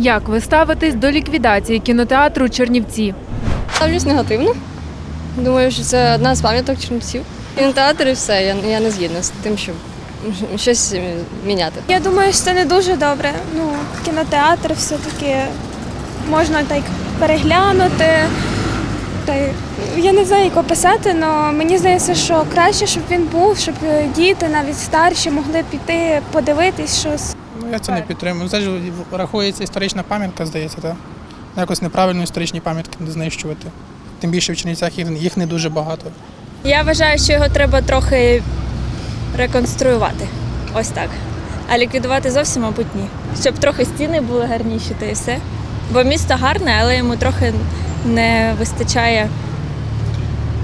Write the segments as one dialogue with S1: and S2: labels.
S1: Як ви ставитесь до ліквідації кінотеатру Чернівці?
S2: Ставлюсь негативно. Думаю, що це одна з пам'яток чернівців. Кінотеатр і все. Я, я не згідна з тим, щоб щось міняти.
S3: Я думаю, що це не дуже добре. Ну, кінотеатр все-таки можна так переглянути. Та й я не знаю, як описати, але мені здається, що краще, щоб він був, щоб діти, навіть старші, могли піти подивитись щось.
S4: Ну, я це не підтримую. Це ж рахується історична пам'ятка, здається, так? Якось неправильно історичні пам'ятки не знищувати. Тим більше в Чернівцях їх, їх не дуже багато.
S5: Я вважаю, що його треба трохи реконструювати. Ось так. А ліквідувати зовсім, мабуть, ні. Щоб трохи стіни були гарніші, та і все. Бо місто гарне, але йому трохи не вистачає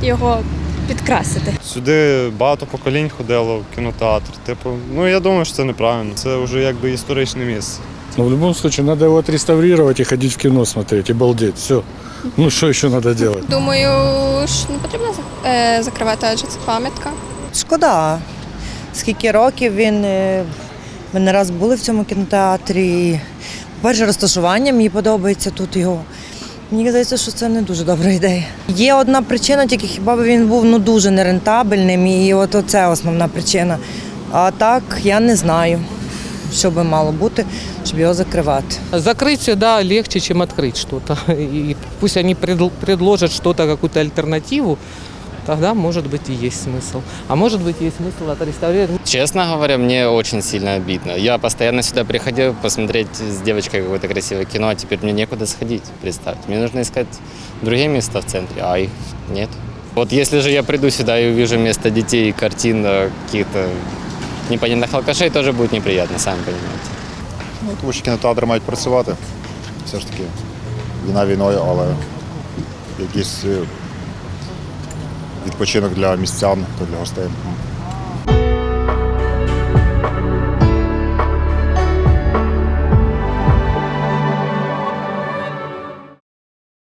S5: його підкрасити.
S6: Сюди багато поколінь ходило в кінотеатр. Типу, ну я думаю, що це неправильно. Це вже якби історичне місце.
S7: Но в любом случае надо его отреставрировать и ходить в кино смотреть, и балдеть. Все. Ну что еще надо делать?
S2: Думаю, що не потрібно е, закривати, адже це пам'ятка.
S8: Шкода. Скільки років він. е, Ми не раз були в цьому кінотеатрі. Перше розташування мені подобається тут його. Мені здається, що це не дуже добра ідея. Є одна причина, тільки хіба б він був ну, дуже нерентабельним, і от це основна причина. А так я не знаю, що би мало бути, щоб його закривати.
S9: Закритися, да, легше, ніж відкрити щось. І пусть вони предложать щось, что-то, альтернативу, тогда, может быть, и есть смысл. А может быть, есть смысл отреставрировать.
S10: Честно говоря, мне очень сильно обидно. Я постоянно сюда приходил посмотреть с девочкой какое-то красивое кино, а теперь мне некуда сходить, представьте. Мне нужно искать другие места в центре, а их нет. Вот если же я приду сюда и увижу вместо детей картин э, каких-то непонятных алкашей, тоже будет неприятно, сами понимаете.
S11: Ну, тому що кінотеатри мають працювати. Все ж таки, війна війною, але якийсь е, відпочинок для містян та для гостей